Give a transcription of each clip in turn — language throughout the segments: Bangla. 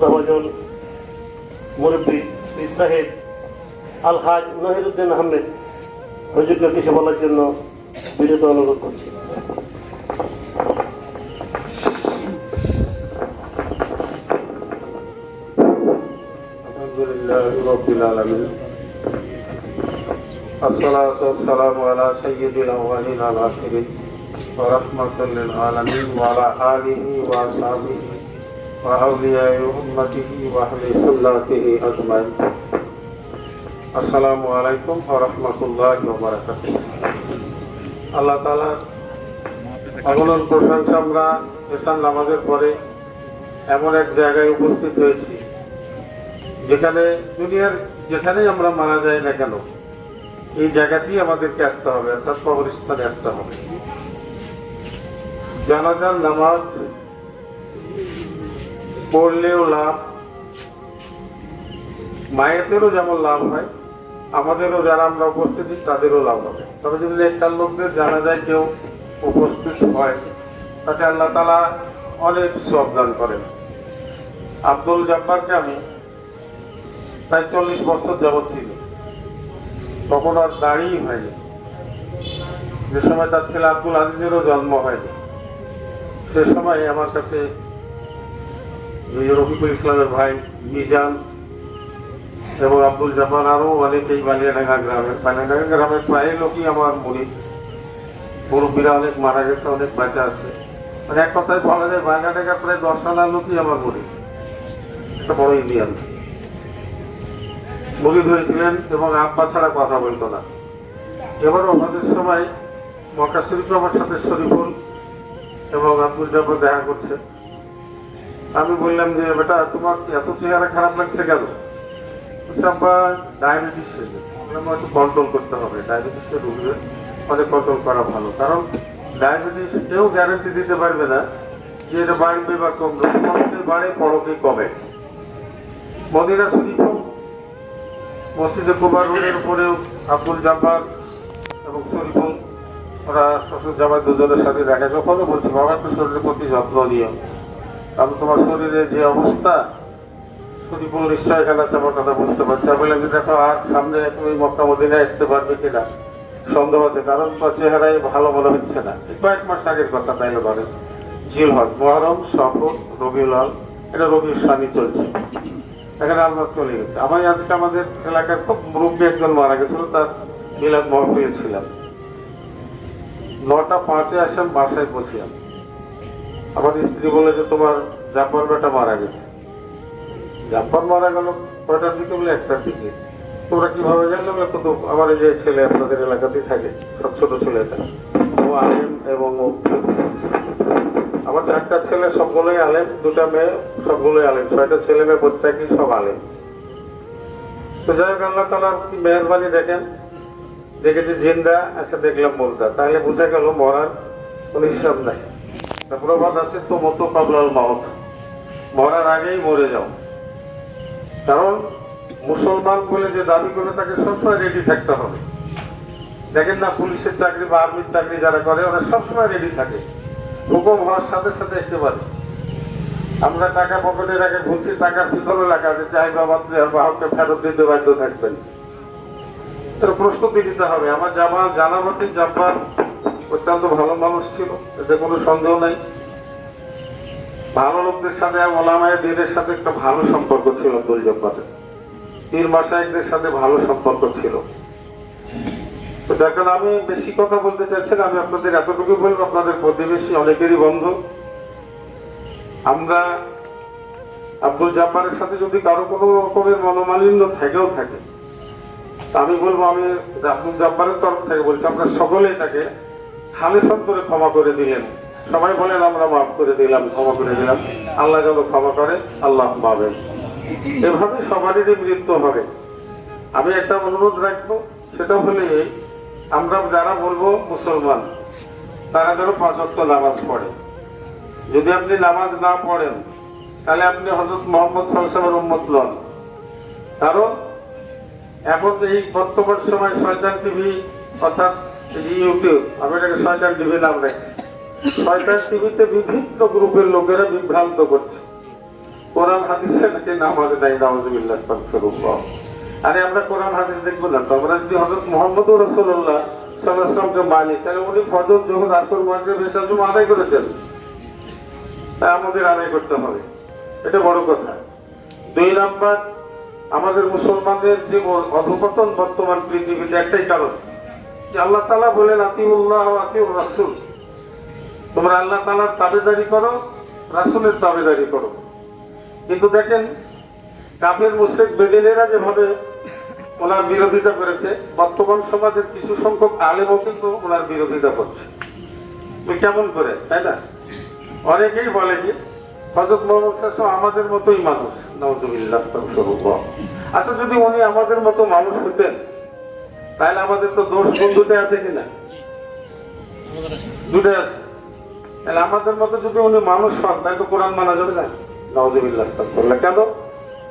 মহাজন মুরব্বী পীর সাহেব আল হাজ নাহিরুদ্দিন আহমেদ হুজুরকে কিছু বলার জন্য বিরত অনুরোধ করছি الحمد لله رب العالمين الصلاة والسلام على سيد الأولين والآخرين ورحمة للعالمين وعلى آله وأصحابه وأولياء أمته وأهل سنته أجمعين السلام عليكم ورحمة الله وبركاته আল্লাহ তালার অগণন প্রশংসা আমরা এসান নামাজের পরে এমন এক জায়গায় উপস্থিত হয়েছি যেখানে দুনিয়ার যেখানেই আমরা মারা যাই না কেন এই জায়গাতেই আমাদেরকে আসতে হবে অর্থাৎ কবরস্থানে আসতে হবে জানাজার নামাজ পড়লেও লাভ, মায়েদেরও যেমন লাভ হয়, আমাদেরও যারা আমরা উপস্থিত তাদেরও লাভ হবে। তবে যদি একটার লোকদের জানা যায় কেউ উপস্থিত হয়, তাতে আল্লাহ তালা অনেক সব করেন। আব্দুল জব্বারকে আমি প্রায় চল্লিশ বছর যাবৎ ছিল তখন আর দাঁড়িয়ে হয়নি। যে সময় তার ছেলে আব্দুল আজিজেরও জন্ম হয়নি, সে সময় আমার কাছে রফিকুল ইসলামের ভাই মিজান এবং আব্দুল জাফর আরও অনেকেই বালিয়াডাঙ্গা গ্রামের বালিয়াডাঙ্গা গ্রামের প্রায় লোকই আমার মুড়ি। মুরব্বীরা অনেক মারা গেছে, অনেক বাচ্চা আছে। মানে এক কথায় বলা যায় বালিয়াডাঙ্গা প্রায় দশ হাজার লোকই আমার মুড়ি। একটা বড় ইন্ডিয়ান। মুড়ি ধরেছিলেন এবং আব্বা ছাড়া কথা বলতো না। এবারও আমাদের সময় মক্কা আমার সাথে শরীফুল এবং আব্দুল জাফর দেখা করছে। আমি বললাম যে, বেটা, তোমার এত চেহারা খারাপ লাগছে কেন? আব্বা ডায়াবেটিস হয়েছে কন্ট্রোল করতে হবে। ডায়াবেটিসের রোগীদের অনেক কন্ট্রোল করা ভালো। কারণ ডায়াবেটিস কেউ গ্যারান্টি দিতে পারবে না যে এটা বাড়বে বা কমবে। পরকে বাড়ে, পরকে কমে। মদিনা শরীফ মসজিদে কুবার রোডের উপরেও আব্দুল জাব্বার এবং শরীফুল ওরা শ্বশুর জামাই দুজনের সাথে দেখা যখনও বলছি, বাবা, একটু শরীরের প্রতি যত্ন নিও। কারণ তোমার শরীরের যে অবস্থা বুঝতে পারছি। আমি দেখো, আর সামনে আসতে পারবে সন্দেহ আছে, কারণ তোমার চেহারায় ভালো মনে হচ্ছে না। মাস আগের কথা রবিউল এটা স্বামী চলছে। এখানে আমি আজকে আমাদের এলাকার খুব মুরব্বী একজন মারা গেছিল, তার মিলাদ মহফিল ছিলাম। নটা পাঁচে আসেন বাসায় বসিলাম আমার স্ত্রী বলে যে তোমার জাপার বেটা মারা গেছে। জাপার মারা গেল কয়টার দিকে বলে একটার দিকে তোমরা কীভাবে জানলে? বলে তো আমার যে ছেলে আপনাদের এলাকাতেই থাকে, সব ছোট ছেলেটা ও আলেম এবং ও আমার চারটা ছেলে, সবগুলোই আলেম, দুটা মেয়ে, সবগুলোই আলেম। ছয়টা ছেলে মেয়ে, প্রত্যেকই সব আলেম। তো যাই হোক, আল্লাহ তালার কি মেহরবানি দেখেন? দেখেছি জিন্দা আচ্ছা দেখলাম মুর্দা। তাহলে বুঝা গেল মরার কোনো হিসাব নাই। প্রবাদ আছে তো মতো কাবলাল মাহত মরার আগেই মরে যাও। কারণ মুসলমান বলে যে দাবি করে তাকে সবসময় রেডি থাকতে হবে। দেখেন না পুলিশের চাকরি বা আর্মির চাকরি যারা করে, ওরা সবসময় রেডি থাকে। হুকুম হওয়ার সাথে সাথে একেবারে আমরা টাকা পকেটে রাখে ঘুরছি, টাকার ভিতরে লেখা আছে চাহিদা মাত্র বাহককে ফেরত দিতে বাধ্য থাকবেন। প্রস্তুতি দিতে হবে? আমার জামা জানা মতে জাপান অত্যন্ত ভালো মানুষ ছিল, এতে কোনো সন্দেহ নাই। ভালো লোকদের সাথে ওলামায় দিনের সাথে একটা ভালো সম্পর্ক ছিল জব্বারের পীর মাসায়কদের সাথে ভালো সম্পর্ক ছিল। তো দেখেন, আমি বেশি কথা বলতে চাচ্ছি না, আমি আপনাদের এতটুকু বলব, আপনাদের প্রতিবেশী অনেকেরই বন্ধু। আমরা আব্দুল জাব্বারের সাথে যদি কারও কোনো রকমের মনোমালিন্য থেকেও থাকে আমি বলব, আমি আব্দুল জাব্বারের তরফ থেকে বলছি, আমরা সকলেই তাকে খালে সন্তরে ক্ষমা করে দিলেন। সবাই বলেন, আমরা মাফ করে দিলাম, ক্ষমা করে দিলাম। আল্লাহ যেন ক্ষমা করে, আল্লাহ পাবেন এভাবে সবারই মৃত্যু হবে, আমি একটা অনুরোধ রাখব, সেটা হলে আমরা যারা বলব মুসলমান, তারা যেন পাঁচ ওয়াক্ত নামাজ পড়ে। যদি আপনি নামাজ না পড়েন, তাহলে আপনি হজরত মোহাম্মদ সালসামের উম্মত লন কারণ, এখন এই বর্তমান সময় শয়তান টিভি, অর্থাৎ ইউটিউব এটাকে টিভি নাম টিভিতে বিভিন্ন গ্রুপের লোকেরা বিভ্রান্ত করছে। নামাজে নাই আরে আমরা হাদিস তো আমরা যদি মুহাম্মদ আলাইহি মানি, তাহলে উনি যখন আদায় করেছেন। তা আমাদের আদায় করতে হবে। এটা বড় কথা। দুই নাম্বার, আমাদের মুসলমানদের যে অধপতন বর্তমান পৃথিবীতে একটাই কারণ। যে আল্লাহ তালা বলেন আতিউল্লাহ আতিউর রাসুল। তোমরা আল্লাহ তালার তাবেদারি করো, রাসুলের তাবেদারি করো। কিন্তু দেখেন, কাফের, মুশ্রিক, বেদিনেরা যেভাবে ওনার বিরোধিতা করেছে, বর্তমান সমাজের কিছু সংখ্যক আলেমও কিন্তু ওনার বিরোধিতা করছে। কেমন করে, তাই না? অনেকেই বলে যে হজরত মোহাম্মদ আলাইহি আমাদের মতোই মানুষ। স্বরূপ আচ্ছা যদি উনি আমাদের মতো মানুষ হতেন তাহলে আমাদের তো দোষ কোন দুটো আছে কিনা? দুটো আছে। তাহলে আমাদের মতো যদি উনি মানুষ হন তাই তো কোরআন মানা যাবে না। আস্তাগফিরুল্লাহ। কেন?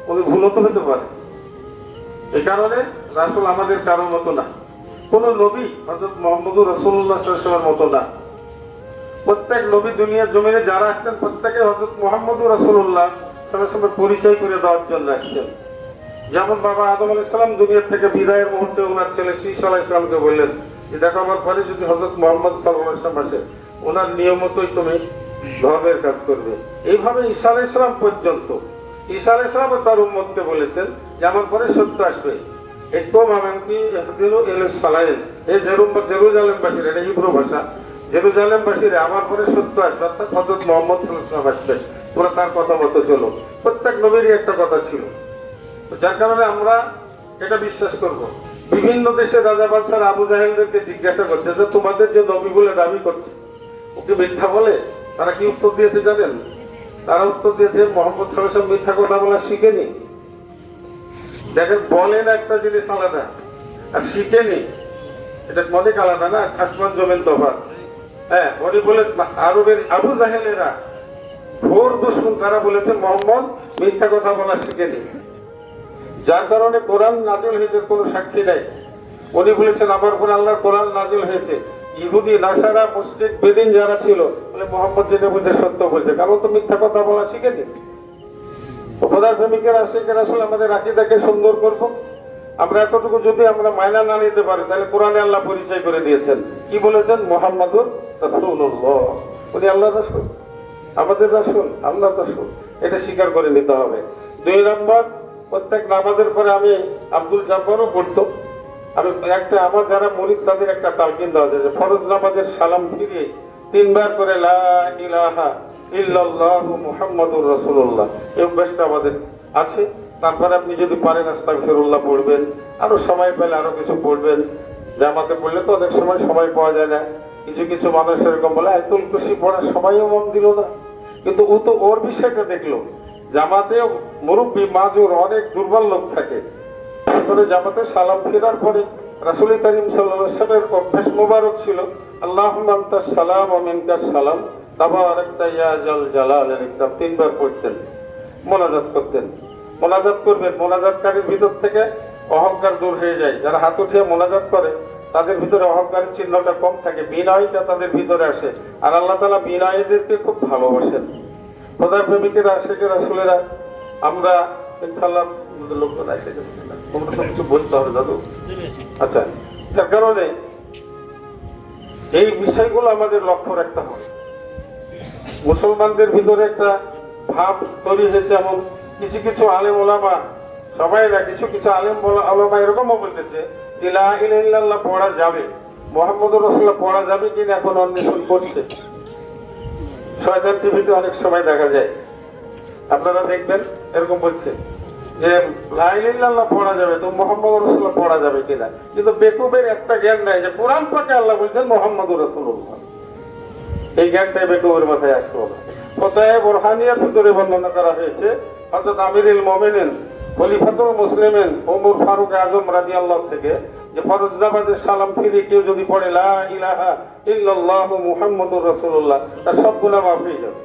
উনি ভুল তো হতে পারে। এই কারণে রাসূল আমাদের কারোর মতো না। কোন নবী হযরত মুহাম্মদুর সাল্লাল্লাহু মতো না। প্রত্যেক নবী দুনিয়ার জমিনে যারা আসতেন প্রত্যেকে হযরত মুহাম্মদুর আলাইহি পরিচয় করে দেওয়ার জন্য আসছেন। যেমন বাবা আদম আলাইহিস সালাম দুনিয়া থেকে বিদায়ের মুহূর্তে ওনার ছেলে শীষ আলাইহিস সালামকে বললেন যে দেখো আমার ঘরে যদি হযরত মুহাম্মদ সাল্লাল্লাহু আলাইহি সাল্লাম আসে, ওনার নিয়মতই তুমি ধর্মের কাজ করবে। এইভাবে ঈসা আলাইহিস সালাম পর্যন্ত, ঈসা আলাইহিস সালাম তার উম্মতকে বলেছেন যে, আমার পরে সত্য আসবে। একটু মামানকি একদিনও এলে সালাইন এই জেরুম জেরুজালেমবাসীর, এটা হিব্রু ভাষা। জেরুজালেমবাসীর, আমার পরে সত্য আসবে। অর্থাৎ হজরত মোহাম্মদ সাল্লাম আসবে। তোমরা তার কথা মতো চলো। প্রত্যেক নবীরই একটা কথা ছিল। যার কারণে আমরা এটা বিশ্বাস করব। বিভিন্ন দেশের রাজা বাদশার আবু জাহেলদেরকে জিজ্ঞাসা করছে যে তোমাদের যে নবী বলে দাবি করছে ওকে মিথ্যা বলে? তারা কি উত্তর দিয়েছে জানেন? তারা উত্তর দিয়েছে, মোহাম্মদ সাল্লাম মিথ্যা কথা বলা শিখেনি। দেখেন, বলেন একটা জিনিস আলাদা, আর শিখেনি। এটা অনেক আলাদা না? আসমান জমেন তফাৎ। হ্যাঁ উনি বলে আরবের আবু জাহেলেরা ঘোর দুশ্মন তারা বলেছে, মোহাম্মদ মিথ্যা কথা বলা শিখেনি। যার কারণে কোরআন নাজিল হয়েছে, কোনো সাক্ষী নেই। উনি বলেছেন, আমার উপর আল্লাহর কোরআন নাজিল হয়েছে। ইহুদি, নাসারা, মুসলিম, বেদিন যারা ছিল, বলে মোহাম্মদ যেটা বলছে, সত্য বলছে। কারণ তো মিথ্যা কথা বলা শিখেনি উপদার প্রেমিকের আশেখের আসলে আমাদের আকিদাকে সুন্দর করব। আমরা এতটুকু যদি আমরা মায়না না নিতে পারি, তাহলে কোরআনে আল্লাহ পরিচয় করে দিয়েছেন। কি বলেছেন? মোহাম্মদুর রাসূলুল্লাহ। উনি আল্লাহ রাসূল। আমাদের রাসূল আল্লাহ রাসূল। এটা স্বীকার করে নিতে হবে। দুই নম্বর প্রত্যেক নামাজের পরে আমি আব্দুল জাফরও পড়তো আমি একটা আমার যারা মরিদ তাদের একটা তালকিন দেওয়া যায় যে ফরজ নামাজের সালাম ফিরিয়ে তিনবার করে লা ইলাহা ইল্লাল্লাহু মুহাম্মাদুর এই অভ্যাসটা আমাদের আছে। তারপরে আপনি যদি পারেন আস্তাগফিরুল্লাহ পড়বেন, আরও সময় পেলে আরও কিছু পড়বেন। জামাতে পড়লে তো অনেক সময় সময় পাওয়া যায় না। কিছু কিছু মানুষ এরকম বলে, আয়তুল কুরসি পড়ার সময়ও মন দিল না। কিন্তু ও তো ওর বিষয়টা দেখল। জামাতে মুরব্বী মাজুর অনেক দুর্বল লোক থাকে। তারপরে জামাতে সালাম ফেরার পরে রাসুল করিম সাল্লামের অভ্যাস মোবারক ছিল আল্লাহ সালাম আমিনকার সালাম। তাবারাকতা ইয়া জাল জালালের একটা তিনবার পড়তেন, মোনাজাত করতেন। মোনাজাত করবেন মোনাজাতকারীর ভিতর থেকে অহংকার দূর হয়ে যায়। যারা হাত উঠিয়ে মোনাজাত করে, তাদের ভিতরে অহংকারের চিহ্নটা কম থাকে, বিনয়টা তাদের ভিতরে আসে। আর আল্লাহ তালা বিনয়ীদেরকে খুব ভালোবাসেন। খোদার প্রেমিকেরা আশেকের আসলেরা আমরা ইনশাল্লাহ আমাদের লোকজন গেছে তোমরা তো কিছু বলতে হবে, দাদু। আচ্ছা তার কারণে এই বিষয়গুলো আমাদের লক্ষ্য রাখতে হবে। মুসলমানদের ভিতরে একটা ভাব তৈরি হয়েছে এমন কিছু কিছু আলেম ওলামা, সবাই না, কিছু কিছু আলেম ওলামা এরকমও বলতেছে যে, লা পড়া যাবে। মোহাম্মদ রসুল্লাহ পড়া যাবে কিনা এখন অন্বেষণ করছে। শয়তান টিভিতে অনেক সময় দেখা যায়। আপনারা দেখবেন, এরকম বলছে যে লাইলিল্লাহ পড়া যাবে তো মোহাম্মদ রসুল্লাহ পড়া যাবে কিনা? কিন্তু বেকুবের একটা জ্ঞান নাই যে, কোরআন পাকে আল্লাহ বলছেন মোহাম্মদ রসুল্লাহ এই জ্ঞানটাই বেকুবের মাথায় আসলো না। বোরহানিয়ার ভিতরে বর্ণনা করা হয়েছে অর্থাৎ আমিরুল মোমেনিন, খলিফাতুল মুসলিমেন ওমর ফারুক আজম রাজি আল্লাহ থেকে যে ফরজ নামাজের সালাম ফিরে কেউ যদি পড়ে, লা ইলাহা ইল্লাল্লাহু মুহাম্মাদুর রাসূলুল্লাহ তার সব গুনাহ মাফ হয়ে যাবে।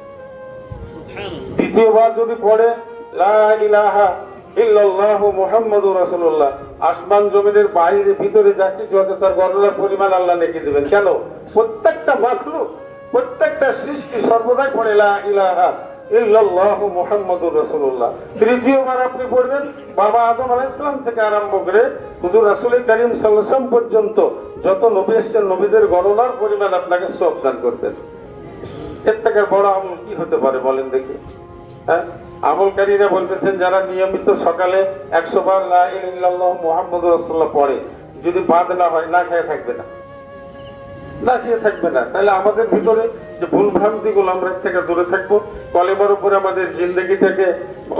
দ্বিতীয়বার যদি পড়ে, লা ইলাহা ইল্লাল্লাহু মুহাম্মাদুর রাসূলুল্লাহ আসমান জমিনের বাইরে, ভিতরে যা কিছু আছে, তার গণনার পরিমাণ আল্লাহ লিখে দিবেন। কেন? প্রত্যেকটা মাখলুক, প্রত্যেকটা সৃষ্টি সর্বদাই পড়ে, লা ইলাহা তৃতীয়বার আপনি পড়বেন, বাবা আদম থেকে আরম্ভ করে পর্যন্ত যত নবী এসেছেন, নবীদের পরিমাণ আপনাকে এর থেকে কি হতে পারে বলেন দেখি। হ্যাঁ? আমলকারীরা বলতেছেন, যারা নিয়মিত সকালে একশো বার মুহাম্মাদুর রাসূলুল্লাহ পড়ে, যদি বাদ না হয়, না খেয়ে থাকবে না। খেয়ে থাকবে না। তাহলে আমাদের ভিতরে যে ভুল ভ্রান্তি গুলো আমরা থেকে দূরে থাকব, কলেমার উপরে আমাদের জিন্দগি থেকে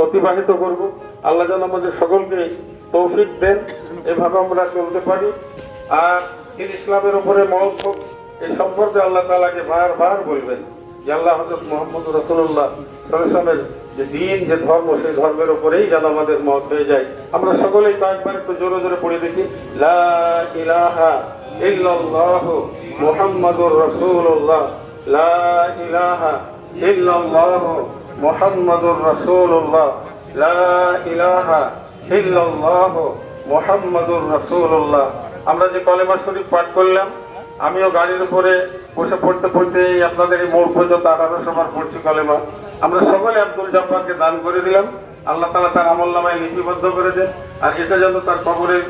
অতিবাহিত করব। আল্লাহ যেন আমাদের সকলকে তৌফিক দেন, এভাবে আমরা চলতে পারি। আর ইসলামের উপরে মত হোক এই সম্পর্কে আল্লাহ তালাকে বারবার বলবেন যে আল্লাহ হজরত মোহাম্মদ রসুল্লাহ সালামের যে দিন, যে ধর্ম, সেই ধর্মের উপরেই যেন আমাদের মত হয়ে যায়। আমরা সকলেই কয়েকবার একটু জোরে জোরে পড়ে দেখি। লা ইলাহা ইল্লাল্লাহ মুহাম্মাদুর রাসূলুল্লাহ। লা ইলাহা ইল্লাল্লাহ মুহাম্মাদুর রাসূলুল্লাহ। লা ইলাহা ইল্লাল্লাহ মুহাম্মাদুর রাসূলুল্লাহ। আমরা যে কলেমা শরীফ পাঠ করলাম আমিও গাড়ির উপরে বসে পড়তে পড়তে আপনাদের এই মোড় পর্যন্ত আঠারো সবার পড়ছি কলেমা। আমরা সকলে আব্দুল জব্বারকে দান করে দিলাম। আল্লাহ তালা তার আমল নামায় লিপিবদ্ধ করে দেন। আর এটা যেন তার কবরের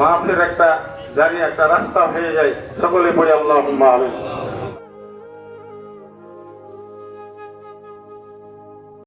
মাহফের একটা জারি, একটা রাস্তা হয়ে যায়, সকলে পড়ে আল্লাহ আমিন।